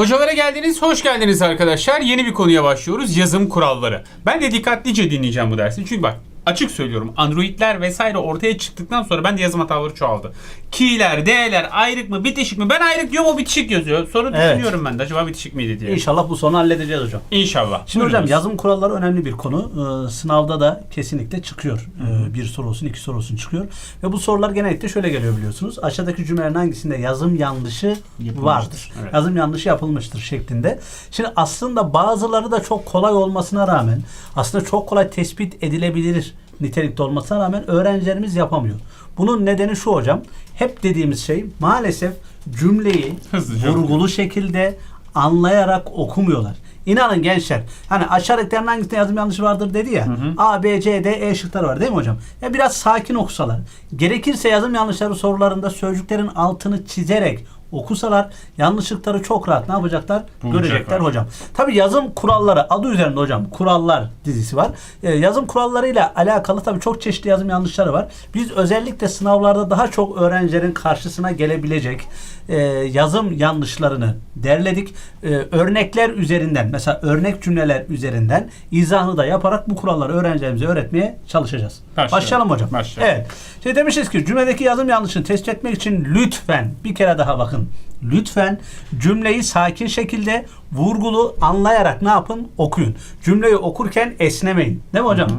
Hocalara geldiniz, hoş geldiniz arkadaşlar. Yeni bir konuya başlıyoruz. Yazım kuralları. Ben de dikkatlice dinleyeceğim bu dersi. Çünkü bak açık söylüyorum. Androidler vesaire ortaya çıktıktan sonra ben de yazım hataları çoğaldı. Key'ler, D'ler, ayrık mı, bitişik mi? Ben ayrık diyorum o bitişik yazıyor. Sonra Evet. düşünüyorum ben de acaba bitişik miydi diye. İnşallah bu sorunu halledeceğiz hocam. İnşallah. Şimdi hocam Buyurunuz. yazım kuralları önemli bir konu. Ee, sınavda da kesinlikle çıkıyor. Ee, bir soru olsun, iki soru olsun çıkıyor. Ve bu sorular genellikle şöyle geliyor biliyorsunuz. Aşağıdaki cümlelerin hangisinde yazım yanlışı vardır? Evet. Yazım yanlışı yapılmıştır şeklinde. Şimdi aslında bazıları da çok kolay olmasına rağmen aslında çok kolay tespit edilebilir nitelikte olmasına rağmen öğrencilerimiz yapamıyor. Bunun nedeni şu hocam. Hep dediğimiz şey maalesef cümleyi Hızlıca vurgulu şekilde anlayarak okumuyorlar. İnanın gençler. Hani aşağıdakilerin hangisinde yazım yanlışı vardır dedi ya. A, B, C, D, E şıkları var değil mi hocam? Ya biraz sakin okusalar. Gerekirse yazım yanlışları sorularında sözcüklerin altını çizerek okusalar yanlışlıkları çok rahat ne yapacaklar? Bulacaklar. Görecekler hocam. Tabi yazım kuralları adı üzerinde hocam kurallar dizisi var. Ee, yazım kurallarıyla alakalı tabi çok çeşitli yazım yanlışları var. Biz özellikle sınavlarda daha çok öğrencilerin karşısına gelebilecek e, yazım yanlışlarını derledik. E, örnekler üzerinden mesela örnek cümleler üzerinden izahını da yaparak bu kuralları öğrencilerimize öğretmeye çalışacağız. Başlayalım. Başlayalım hocam. Başlayalım. Evet. Şimdi demişiz ki cümledeki yazım yanlışını tespit etmek için lütfen bir kere daha bakın. Lütfen cümleyi sakin şekilde vurgulu anlayarak ne yapın? Okuyun. Cümleyi okurken esnemeyin. Değil mi hocam?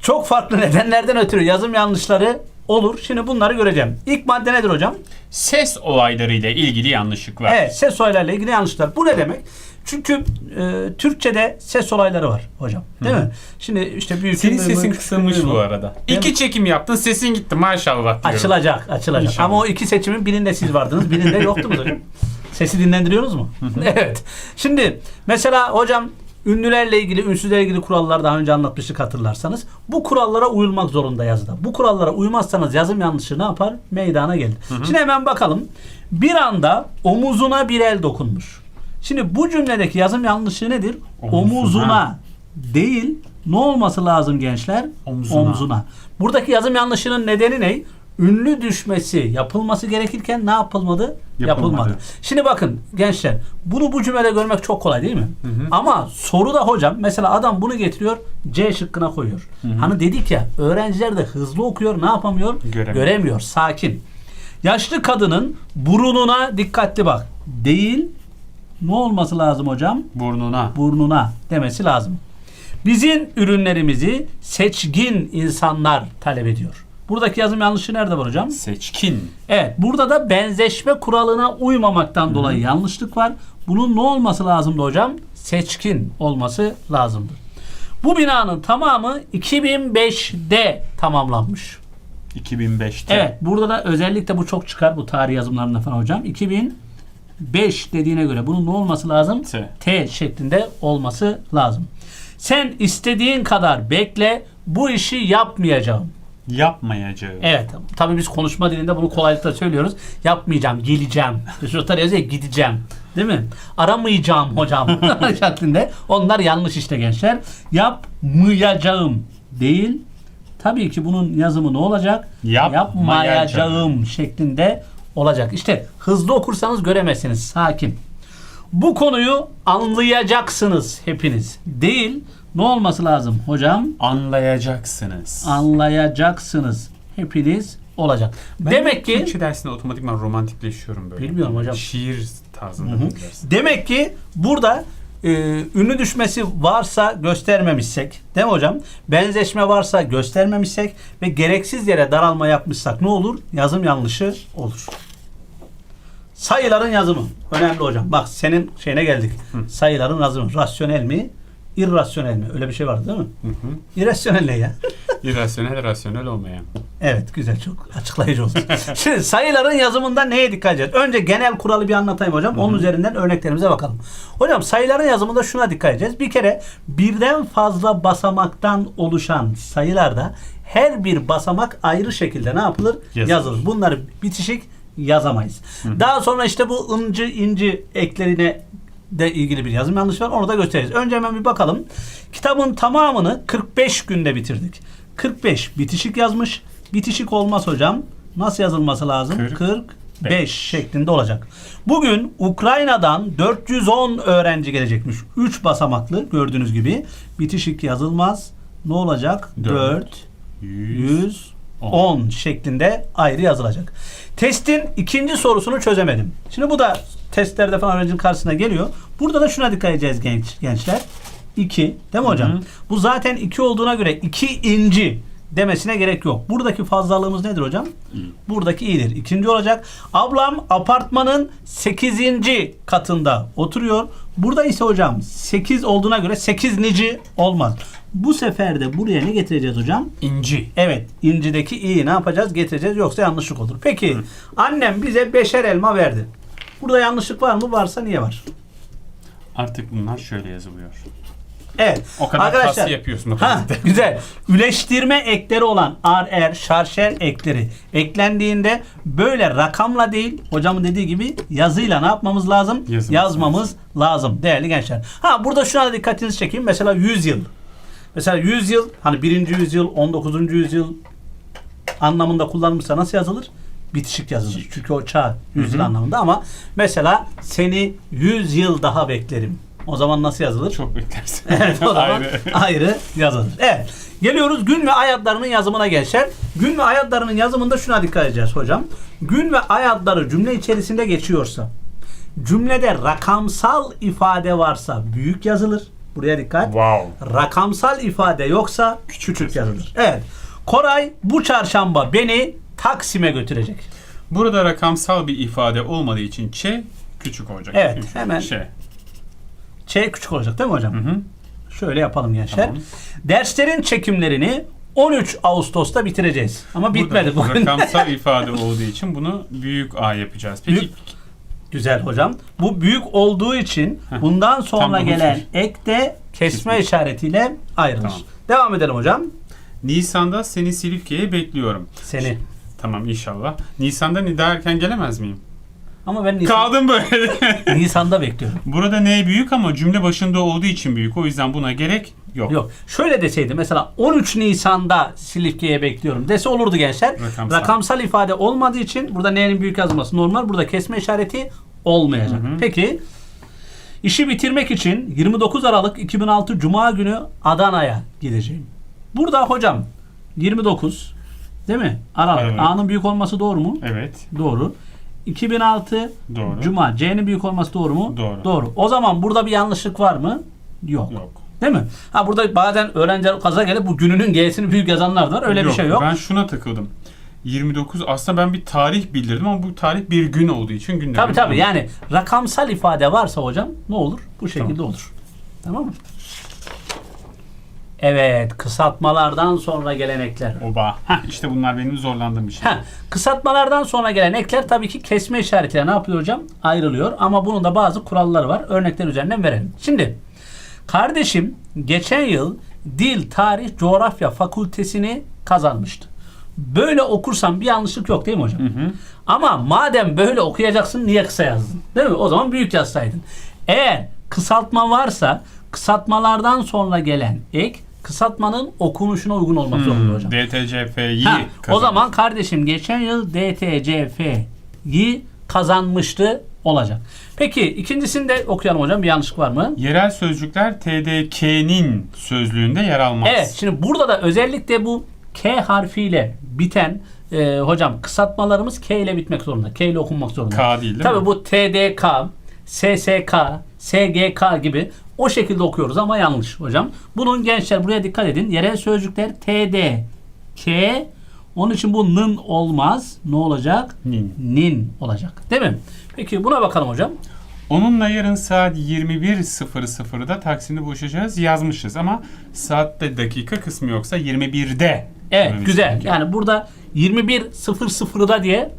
Çok farklı nedenlerden ötürü yazım yanlışları olur. Şimdi bunları göreceğim. İlk madde nedir hocam? Ses olaylarıyla ilgili yanlışlıklar. Evet, ses olaylarıyla ilgili yanlışlar. Bu ne demek? Çünkü e, Türkçe'de ses olayları var hocam. Değil mi? Şimdi işte büyük Senin sesin küçük kısılmış bu arada. Değil İki mi? çekim yaptın sesin gitti maşallah diyorum. Açılacak, açılacak. İnşallah. Ama o iki seçimin birinde siz vardınız, birinde yoktunuz hocam. Sesi dinlendiriyorsunuz mu? evet. Şimdi mesela hocam ünlülerle ilgili, ünsüzlerle ilgili kurallar daha önce anlatmıştık hatırlarsanız. Bu kurallara uyulmak zorunda yazıda. Bu kurallara uymazsanız yazım yanlışı ne yapar? Meydana gelir. Şimdi hemen bakalım. Bir anda omuzuna bir el dokunmuş. Şimdi bu cümledeki yazım yanlışı nedir? Omuzuna. Omuzuna değil ne olması lazım gençler? Omzuna. Omzuna. Buradaki yazım yanlışının nedeni ne? Ünlü düşmesi yapılması gerekirken ne yapılmadı? Yapılmadı. Şimdi bakın gençler bunu bu cümlede görmek çok kolay değil mi? Ama soruda hocam mesela adam bunu getiriyor C şıkkına koyuyor. Hani dedik ya öğrenciler de hızlı okuyor ne yapamıyor? Göremiyor. Göremiyor. Sakin. Yaşlı kadının burununa dikkatli bak. Değil ne olması lazım hocam? Burnuna. burnuna demesi lazım. Bizim ürünlerimizi seçkin insanlar talep ediyor. Buradaki yazım yanlışı nerede var hocam? Seçkin. Evet, burada da benzeşme kuralına uymamaktan dolayı yanlışlık var. Bunun ne olması lazımdı hocam? Seçkin olması lazımdı. Bu binanın tamamı 2005'de tamamlanmış. 2005'te. Evet, burada da özellikle bu çok çıkar bu tarih yazımlarında falan hocam. 2005 dediğine göre bunun ne olması lazım? T. T şeklinde olması lazım. Sen istediğin kadar bekle, bu işi yapmayacağım. Yapmayacağım. Evet, tabii biz konuşma dilinde bunu kolaylıkla söylüyoruz. Yapmayacağım, geleceğim. Şurada yazıyor ya, gideceğim. Değil mi? Aramayacağım hocam şeklinde. Onlar yanlış işte gençler. Yapmayacağım değil. Tabii ki bunun yazımı ne olacak? Yapmayacağım. Yapmayacağım şeklinde olacak. İşte hızlı okursanız göremezsiniz. Sakin. Bu konuyu anlayacaksınız hepiniz. Değil. Ne olması lazım hocam? Anlayacaksınız. Anlayacaksınız. Hepiniz olacak. Ben demek ki Türkçe dersinde otomatikman romantikleşiyorum böyle. Bilmiyorum hocam. Şiir tarzında bir ders. demek ki burada e, ünlü düşmesi varsa göstermemişsek, değil mi hocam? Benzeşme varsa göstermemişsek ve gereksiz yere daralma yapmışsak ne olur? Yazım yanlışı olur. Sayıların yazımı önemli hocam. Bak senin şeyine geldik. Sayıların yazımı rasyonel mi? İrrasyonel mi? Öyle bir şey vardı değil mi? Hı hı. İrrasyonel ne ya? İrrasyonel, rasyonel olmayan. Evet güzel çok açıklayıcı oldu. Şimdi sayıların yazımında neye dikkat edeceğiz? Önce genel kuralı bir anlatayım hocam. Onun üzerinden örneklerimize bakalım. Hocam sayıların yazımında şuna dikkat edeceğiz. Bir kere birden fazla basamaktan oluşan sayılarda her bir basamak ayrı şekilde ne yapılır? Yazılır. Yazılır. Bunları bitişik yazamayız. Daha sonra işte bu ıncı inci eklerine de ilgili bir yazım yanlışı var. Onu da göstereceğiz. Önce hemen bir bakalım. Kitabın tamamını 45 günde bitirdik. 45 bitişik yazmış. Bitişik olmaz hocam. Nasıl yazılması lazım? Kırk. 40 5 şeklinde olacak. Bugün Ukrayna'dan 410 öğrenci gelecekmiş. 3 basamaklı gördüğünüz gibi. Bitişik yazılmaz. Ne olacak? Dört, 4 100. 110 şeklinde ayrı yazılacak. Testin ikinci sorusunu çözemedim. Şimdi bu da testlerde falan öğrencinin karşısına geliyor. Burada da şuna dikkat edeceğiz genç gençler. 2 değil mi hocam? Hı hı. Bu zaten 2 olduğuna göre 2 inci demesine gerek yok. Buradaki fazlalığımız nedir hocam? Buradaki iyidir. İkinci olacak. Ablam apartmanın 8. katında oturuyor. Burada ise hocam 8 olduğuna göre 8 nici olmaz. Bu sefer de buraya ne getireceğiz hocam? İnci. Evet, incideki iyi ne yapacağız? Getireceğiz yoksa yanlışlık olur. Peki, annem bize beşer elma verdi. Burada yanlışlık var mı? Varsa niye var? Artık bunlar şöyle yazılıyor. Evet. O kadar kası yapıyorsun Ha, güzel. Üleştirme ekleri olan AR, şarşer ekleri eklendiğinde böyle rakamla değil, hocamın dediği gibi yazıyla ne yapmamız lazım? Yazmamız Yazmamız lazım değerli gençler. Ha burada şuna da dikkatinizi çekeyim. Mesela 100 yıl. Mesela 100 yıl hani 1. yüzyıl, 19. yüzyıl anlamında kullanılmışsa nasıl yazılır? Bitişik yazılır. Çünkü o çağ 100 yıl anlamında ama mesela seni 100 yıl daha beklerim. O zaman nasıl yazılır? Çok beklersin. Evet o zaman Ayrı. ayrı. yazılır. Evet. Geliyoruz gün ve ay adlarının yazımına gençler. Gün ve ay adlarının yazımında şuna dikkat edeceğiz hocam. Gün ve ay adları cümle içerisinde geçiyorsa, cümlede rakamsal ifade varsa büyük yazılır. Buraya dikkat. Wow. Rakamsal ifade yoksa küçük, yazılır. Evet. Koray bu çarşamba beni Taksim'e götürecek. Burada rakamsal bir ifade olmadığı için Ç küçük olacak. Evet, Küçük. hemen. Ç. Ç küçük olacak değil mi hocam? Hı hı. Şöyle yapalım gençler. Tamam. Derslerin çekimlerini 13 Ağustos'ta bitireceğiz. Ama bitmedi bugün. rakamsal ifade olduğu için bunu büyük A yapacağız. Peki Büyük- Güzel hocam. Bu büyük olduğu için bundan sonra tam gelen sor. ek de kesme Kesme. işaretiyle ayrılır. Tamam. Devam edelim hocam. Nisan'da seni Silifke'ye bekliyorum. Seni. Tamam inşallah. Nisan'da nida erken gelemez miyim? Ama ben Nisan, Kaldım böyle. Nisan'da bekliyorum. Burada ne büyük ama cümle başında olduğu için büyük. O yüzden buna gerek yok. Yok. Şöyle deseydi mesela 13 Nisan'da Silifke'ye bekliyorum dese olurdu gençler. Rakamsal. Rakamsal ifade olmadığı için burada n'nin büyük yazılması normal. Burada kesme işareti olmayacak. Hı hı. Peki işi bitirmek için 29 Aralık 2006 Cuma günü Adana'ya gideceğim. Burada hocam 29 değil mi? Aralık. Evet. A'nın büyük olması doğru mu? Evet. Doğru. 2006 Doğru. Cuma. C'nin büyük olması doğru mu? Doğru. Doğru. O zaman burada bir yanlışlık var mı? Yok. Yok. Değil mi? Ha burada bazen öğrenciler kaza gelip bu gününün G'sini büyük yazanlar var. Öyle bir şey yok. Ben şuna takıldım. 29 aslında ben bir tarih bildirdim ama bu tarih bir gün olduğu için günler. Tabii tabii yani rakamsal ifade varsa hocam ne olur? Bu şekilde Tamam. olur. Tamam mı? Evet, kısaltmalardan sonra gelen ekler. Oba. Heh, işte bunlar benim zorlandığım bir şey. Ha, kısaltmalardan sonra gelen ekler tabii ki kesme işaretiyle ne yapıyor hocam? Ayrılıyor ama bunun da bazı kuralları var. Örnekler üzerinden verelim. Şimdi kardeşim geçen yıl Dil, Tarih, Coğrafya fakültesini kazanmıştı. Böyle okursam bir yanlışlık yok değil mi hocam? Ama madem böyle okuyacaksın niye kısa yazdın? Değil mi? O zaman büyük yazsaydın. Eğer kısaltma varsa kısaltmalardan sonra gelen ek kısaltmanın okunuşuna uygun olmak zorunda hocam. DTCF'yi Ha, o kazandı. zaman kardeşim geçen yıl DTCF'yi kazanmıştı olacak. Peki ikincisini de okuyalım hocam. Bir yanlışlık var mı? Yerel sözcükler TDK'nin sözlüğünde yer almaz. Evet. Şimdi burada da özellikle bu K harfiyle biten e, hocam kısaltmalarımız K ile bitmek zorunda. K ile okunmak zorunda. K değil değil Tabii mi? bu TDK, SSK, SGK gibi o şekilde okuyoruz ama yanlış hocam. Bunun gençler buraya dikkat edin. Yerel sözcükler TD, K. Onun için bu nın olmaz. Ne olacak? Nin. Nin olacak. Değil mi? Peki buna bakalım hocam. Onunla yarın saat 21.00'da Taksim'de buluşacağız yazmışız ama saatte dakika kısmı yoksa 21'de. Evet Öyle güzel. Yani burada 21.00'da diye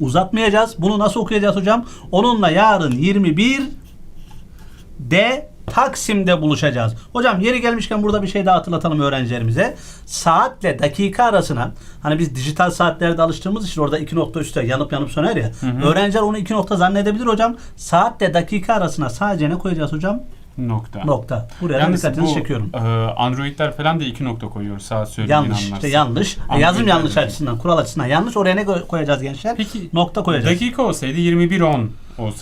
uzatmayacağız. Bunu nasıl okuyacağız hocam? Onunla yarın 21 de Taksim'de buluşacağız. Hocam yeri gelmişken burada bir şey daha hatırlatalım öğrencilerimize. Saatle dakika arasına hani biz dijital saatlerde alıştığımız için orada iki nokta üstte yanıp yanıp söner ya. Öğrenciler onu iki nokta zannedebilir hocam. Saatle dakika arasına sadece ne koyacağız hocam? Nokta. Nokta. Buraya Yalnız dikkatinizi bu çekiyorum. e, Androidler falan da iki nokta koyuyor. Sağ söylediğin Yanlış. anlarsın. işte yanlış. E, Android'ler yazım yanlış açısından, kural açısından yanlış. Oraya ne koy- koyacağız gençler? Peki Nokta koyacağız. dakika olsaydı 21.10 olsaydı.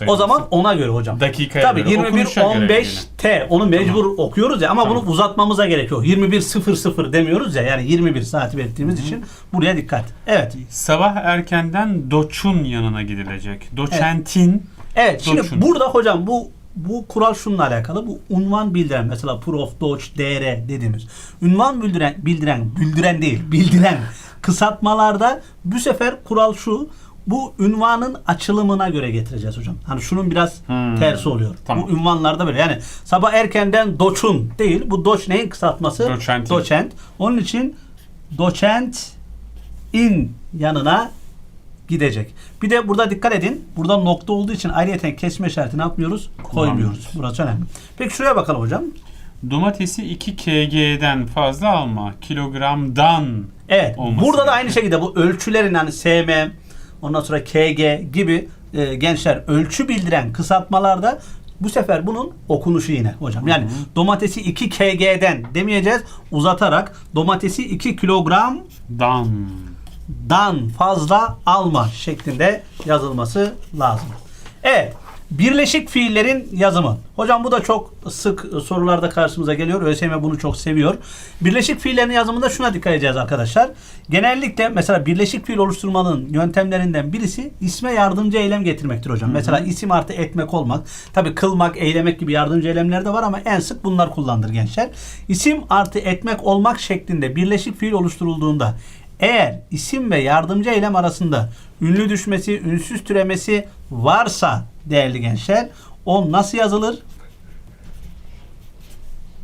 O zaman ona göre hocam. dakikaya Tabii göre, 21 okunuşa göre 15 T onu mecbur okuyoruz ya ama Tamam. bunu uzatmamız da gerekiyor. 21 00 demiyoruz ya yani 21 saati belirttiğimiz için buraya dikkat. Evet. Sabah erkenden doçun yanına gidilecek. Doçentin Evet şimdi Doçun. burada hocam bu bu kural şununla alakalı. Bu unvan bildiren mesela prof, doç, dr dediğimiz. Unvan bildiren bildiren bildiren değil, bildiren kısaltmalarda bu sefer kural şu. Bu ünvanın açılımına göre getireceğiz hocam. Hani şunun biraz Hmm. tersi oluyor. Tamam. Bu ünvanlarda böyle. Yani sabah erkenden doçun değil. Bu doç neyin kısaltması? Doçentin. Doçent. Onun için doçent in yanına gidecek. Bir de burada dikkat edin. Burada nokta olduğu için ayrıyeten kesme işareti ne yapmıyoruz? Koymuyoruz. Burası önemli. Peki şuraya bakalım hocam. domatesi 2 kg'den fazla alma. Kilogramdan Evet. Olması burada da aynı şekilde bu ölçülerin hani SM ondan sonra KG gibi e, gençler ölçü bildiren kısaltmalarda bu sefer bunun okunuşu yine hocam. Yani domatesi 2 kg'den demeyeceğiz. Uzatarak domatesi 2 kilogram dan. dan fazla alma şeklinde yazılması lazım. Evet. Birleşik fiillerin yazımı. Hocam bu da çok sık sorularda karşımıza geliyor. ÖSYM bunu çok seviyor. Birleşik fiillerin yazımında şuna dikkat edeceğiz arkadaşlar. Genellikle mesela birleşik fiil oluşturmanın yöntemlerinden birisi isme yardımcı eylem getirmektir hocam. Mesela isim artı etmek olmak. Tabi kılmak, eylemek gibi yardımcı eylemler de var ama en sık bunlar kullanılır gençler. İsim artı etmek olmak şeklinde birleşik fiil oluşturulduğunda eğer isim ve yardımcı eylem arasında ünlü düşmesi, ünsüz türemesi varsa değerli gençler o nasıl yazılır?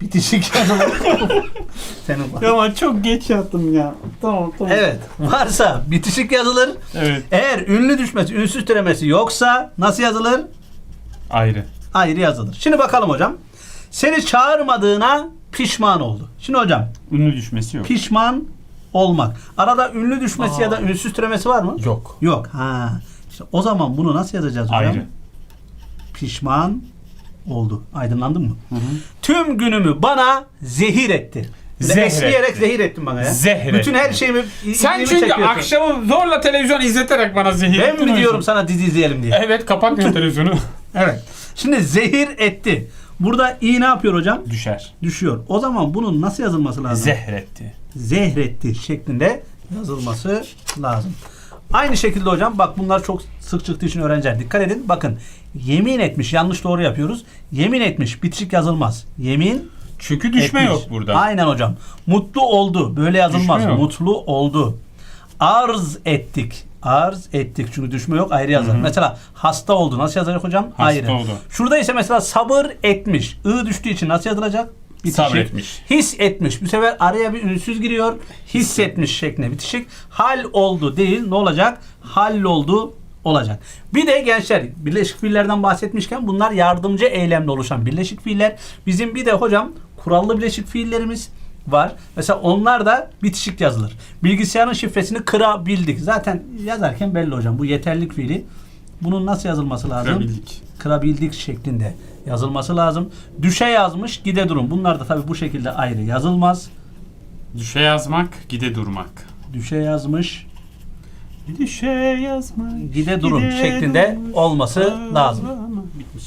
Bitişik yazılır. Senin var. Ama çok geç yattım ya. Tamam tamam. Evet. Varsa bitişik yazılır. Evet. Eğer ünlü düşmesi, ünsüz türemesi yoksa nasıl yazılır? Ayrı. Ayrı yazılır. Şimdi bakalım hocam. Seni çağırmadığına pişman oldu. Şimdi hocam Ünlü düşmesi yok. pişman olmak. Arada ünlü düşmesi ya da ünsüz türemesi var mı? Yok. Yok. Ha. İşte o zaman bunu nasıl yazacağız hocam? Ayrı. Pişman oldu. Aydınlandın mı? Tüm günümü bana zehir etti. Zehir Esneyerek etti. zehir ettin bana ya. Zehir Bütün her şeyimi Sen çünkü çekiyorsun. akşamı zorla televizyon izleterek bana zehir ben ettin mi o diyorum yüzden. sana dizi izleyelim diye. Evet kapatmıyor televizyonu. Evet. Şimdi zehir etti. Burada i ne yapıyor hocam? Düşer. Düşüyor. O zaman bunun nasıl yazılması lazım? Zehretti. zehretti şeklinde yazılması lazım. Aynı şekilde hocam bak bunlar çok sık çıktığı için öğrenciler dikkat edin. Bakın yemin etmiş yanlış doğru yapıyoruz. Yemin etmiş bitişik yazılmaz. Yemin Çünkü düşme etmiş. yok burada. Aynen hocam. Mutlu oldu. Böyle yazılmaz. Düşme yok. Mutlu oldu. Arz ettik. Arz ettik. Çünkü düşme yok. Ayrı yazar. Mesela hasta oldu. Nasıl yazılacak hocam? Hasta ayrı. oldu. Şurada ise mesela sabır etmiş. I düştüğü için nasıl yazılacak? Bitişik. Sabretmiş. His etmiş. Bu sefer araya bir ünsüz giriyor. Hissetmiş şeklinde bitişik. Hal oldu değil. Ne olacak? Halloldu olacak. Bir de gençler birleşik fiillerden bahsetmişken bunlar yardımcı eylemle oluşan birleşik fiiller. Bizim bir de hocam kurallı birleşik fiillerimiz var. Mesela onlar da bitişik yazılır. Bilgisayarın şifresini kırabildik. Zaten yazarken belli hocam. Bu yeterlik fiili. Bunun nasıl yazılması lazım? Kırabildik. kırabildik şeklinde yazılması lazım. Düşe yazmış, gide durum. Bunlar da tabii bu şekilde ayrı yazılmaz. Düşe yazmak, gide durmak. Düşe yazmış, Düşe yazmak. gide durum şeklinde olması lazım. Bitmiş.